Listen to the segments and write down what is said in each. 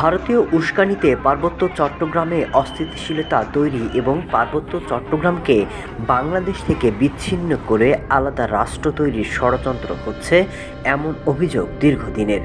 ভারতীয় উস্কানিতে পার্বত্য চট্টগ্রামে অস্থিতিশীলতা তৈরি এবং পার্বত্য চট্টগ্রামকে বাংলাদেশ থেকে বিচ্ছিন্ন করে আলাদা রাষ্ট্র তৈরির ষড়যন্ত্র হচ্ছে এমন অভিযোগ দীর্ঘদিনের।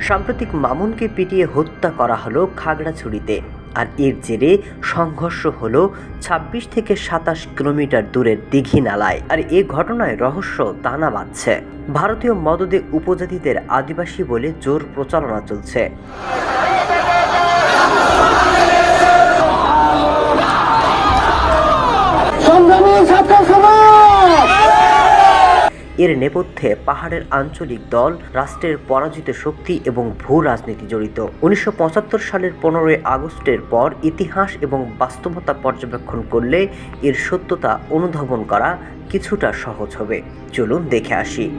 সাম্প্রতিক মামুনকে পিটিয়ে হত্যা করা হলো খাগড়াছড়িতে। আর এর জেরে সংঘর্ষ হলো ২৬ থেকে সাতাশ কিলোমিটার দূরের দিঘি নালায়। আর এ ঘটনায় রহস্য দানা বাঁধছে। ভারতীয় মদদে উপজাতিদের আদিবাসী বলে জোর প্রচারণা চলছে। এর নেপথ্যে পাহাড়ের আঞ্চলিক দল, রাষ্ট্রের পরাজিত শক্তি এবং ভূ রাজনীতি জড়িত। উনিশশো পঁচাত্তর সালের পনেরোই আগস্টের পর ইতিহাস এবং বাস্তবতা পর্যবেক্ষণ করলে এর সত্যতা অনুধাবন করা কিছুটা সহজ হবে। চলুন দেখে আসি।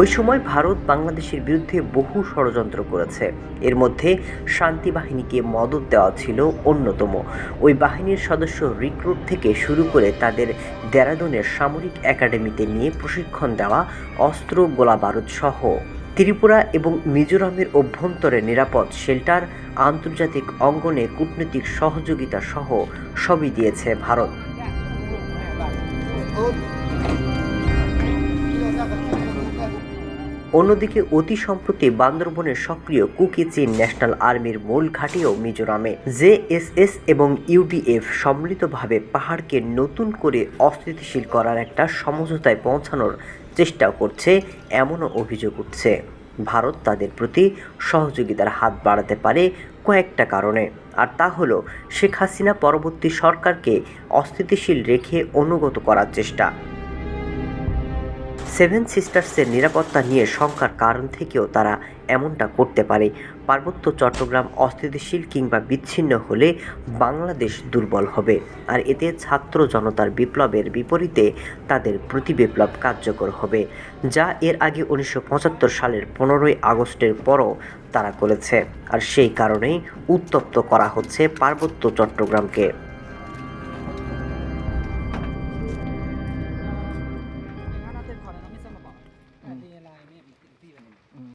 ওই সময় ভারত বাংলাদেশের বিরুদ্ধে বহু ষড়যন্ত্র করেছে। এর মধ্যে শান্তি বাহিনীকে মদত দেওয়া ছিল অন্যতম। ওই বাহিনীর সদস্য রিক্রুট থেকে শুরু করে তাদের দেরাদুনের সামরিক একাডেমিতে নিয়ে প্রশিক্ষণ দেওয়া অস্ত্র গোলা বারুদ সহ। ত্রিপুরা এবং মিজোরামের অভ্যন্তরে নিরাপদ শেল্টার, আন্তর্জাতিক অঙ্গনে কূটনৈতিক সহযোগিতা সহ সবই দিয়েছে ভারত। অন্যদিকে, অতি সম্প্রতি বান্দরবনের সক্রিয় কুকি চীন ন্যাশনাল আর্মির মূল ঘাঁটিও মিজোরামে। জেএসএস এবং ইউডিএফ সম্মিলিতভাবে পাহাড়কে নতুন করে অস্থিতিশীল করার একটা সমঝোতায় পৌঁছানোর চেষ্টা করছে, এমনও অভিযোগ উঠছে। ভারত তাদের প্রতি সহযোগিতার হাত বাড়াতে পারে কয়েকটা কারণে। আর তা হলো, শেখ হাসিনা পরবর্তী সরকারকে অস্থিতিশীল রেখে অনুগত করার চেষ্টা। সেভেন সিস্টার্সের নিরাপত্তা নিয়ে শঙ্কার কারণ থেকেও তারা এমনটা করতে পারে। পার্বত্য চট্টগ্রাম অস্থিতিশীল কিংবা বিচ্ছিন্ন হলে বাংলাদেশ দুর্বল হবে। আর এতে ছাত্র জনতার বিপ্লবের বিপরীতে তাদের প্রতি বিপ্লব কার্যকর হবে, যা এর আগে উনিশশো পঁচাত্তর সালের পনেরোই আগস্টের পরও তারা করেছে। আর সেই কারণেই উত্তপ্ত করা হচ্ছে পার্বত্য চট্টগ্রামকে।